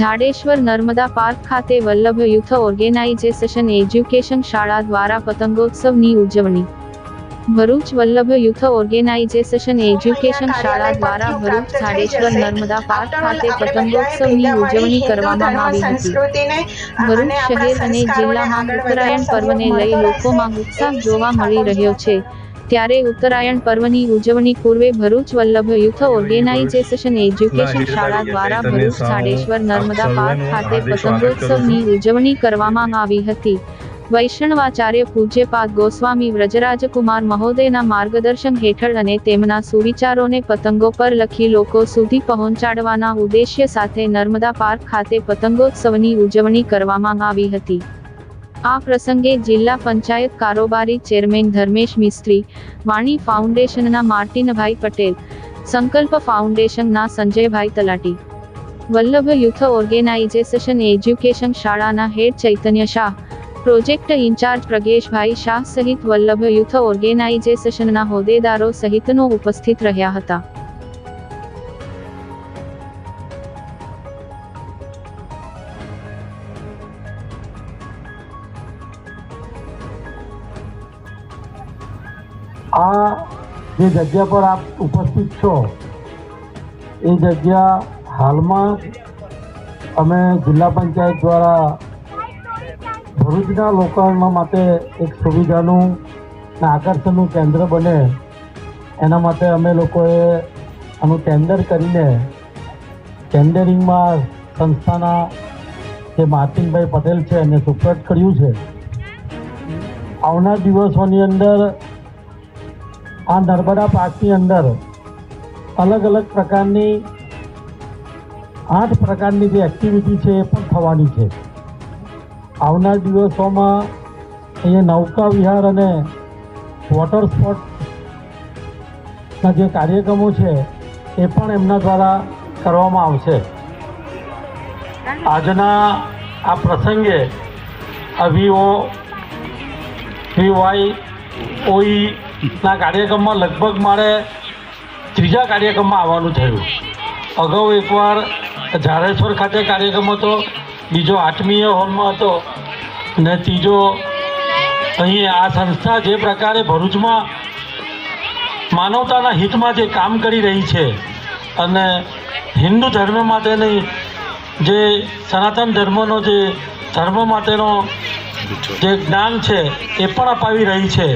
Jadeshwar Narmada park ખાતે Vallabh youth organisation education શાળા દ્વારા પતંગોત્સવની ઉજવણી. Bharuch Vallabh youth organisation education શાળા દ્વારા ભરૂચ જાડેશ્વર નર્મદા પાર્ક ખાતે પતંગોત્સવની ઉજવણી કરવામાં આવી હતી. ભરૂચ શહેર અને જિલ્લામાં ઉત્તરાયણ પર્વને લઈ લોકોમાં ઉત્સાહ જોવા મળી રહ્યો છે. ત્યારે ઉત્તરાયણ પર્વની ઉજવણી પૂર્વે Bharuch Vallabh youth organisation education શાળા દ્વારા ભરૂચ જાડેશ્વર નર્મદા પાર્ક ખાતે પતંગોત્સવની ઉજવણી કરવામાં આવી હતી. વૈષ્ણવાચાર્ય પૂજ્યપાદ ગોસ્વામી વ્રજરાજકુમાર મહોદયના માર્ગદર્શન હેઠળ અને તેમના સુવિચારોને પતંગો પર લખી લોકો સુધી પહોંચાડવાના ઉદ્દેશ્ય સાથે નર્મદા પાર્ક ખાતે પતંગોત્સવની ઉજવણી કરવામાં આવી હતી. આ પ્રસંગે જિલ્લા પંચાયત કારોબારી ચેરમેન ધર્મેશ મિસ્ત્રી, વાણી ફાઉન્ડેશનના માર્ટિનભાઈ પટેલ, સંકલ્પ ફાઉન્ડેશનના સંજયભાઈ તલાટી, વલ્લભ યુથ ઓર્ગેનાઇઝેશન એજ્યુકેશન શાળાના head Chaitanya Shah, project incharge Prageshbhai Shah સહિત વલ્લભ યુથ ઓર્ગેનાઇઝેશનના હોદ્દેદારો સહિતનો ઉપસ્થિત રહ્યા હતા. આ જે જગ્યા પર આપ ઉપસ્થિત છો, એ જગ્યા હાલમાં અમે જિલ્લા પંચાયત દ્વારા ભરૂચના લોકોના માટે એક સુવિધાનું આકર્ષણનું કેન્દ્ર બને. એના માટે અમે લોકોએ આનું ટેન્ડર કરીને ટેન્ડરિંગમાં સંસ્થાના જે માર્ટિનભાઈ પટેલ છે, એને સુપ્રત કર્યું છે. આવનાર દિવસોની અંદર આ નર્મદા પાર્કની અંદર અલગ અલગ પ્રકારની, આઠ પ્રકારની જે એક્ટિવિટી છે એ પણ થવાની છે. આવનાર દિવસોમાં અહીંયા નૌકા વિહાર અને વોટર સ્પોર્ટના જે કાર્યક્રમો છે એ પણ એમના દ્વારા કરવામાં આવશે. આજના આ પ્રસંગે અભિઓ વી વાય ઓઈ ના, કાર્યક્રમમાં લગભગ મારે ત્રીજા કાર્યક્રમમાં આવવાનું થયું. અગાઉ એકવાર ઝારેશ્વર ખાતે કાર્યક્રમ હતો, બીજો આઠમીય હોલમાં હતો, ને ત્રીજો અહીં આ સંસ્થા જે પ્રકારે ભરૂચમાં માનવતાના હિતમાં જે કામ કરી રહી છે અને હિન્દુ ધર્મ માટેની જે સનાતન ધર્મનો જે ધર્મ માટેનો જે જ્ઞાન છે એ પણ અપાવી રહી છે.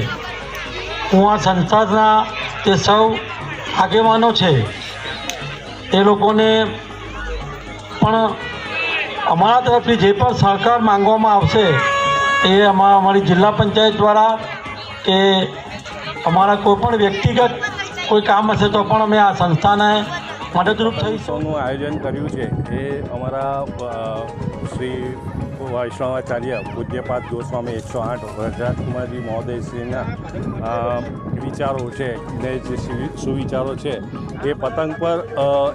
હું આ સંસ્થાના તે સૌ આગેવાનો છે એ લોકોને પણ અમારા તરફથી જે પણ સહકાર માંગવામાં આવશે, એ અમારા અમારી જિલ્લા પંચાયત દ્વારા કે અમારા કોઈ પણ વ્યક્તિગત કોઈ કામ હશે તો પણ અમે આ સંસ્થાને મદદરૂપ થઈશું. આયોજન કર્યું છે. એ અમારા શ્રી વૈષ્ણવાચાર્ય પૂજ્યપાદ ગોસ્વામી એકસો આઠ વ્રજરાજકુમારજી મહોદયશ્રીના વિચારો છે ને જે સુવિ- સુવિચારો છે એ પતંગ પર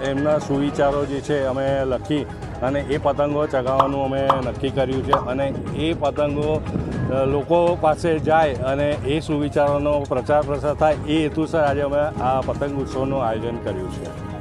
એમના સુવિચારો જે છે અમે લખી અને એ પતંગો ચગાવવાનું અમે નક્કી કર્યું છે અને એ પતંગો લોકો પાસે જાય અને એ સુવિચારોનો પ્રચાર પ્રસાર થાય એ હેતુસર આજે અમે આ પતંગ ઉત્સવનું આયોજન કર્યું છે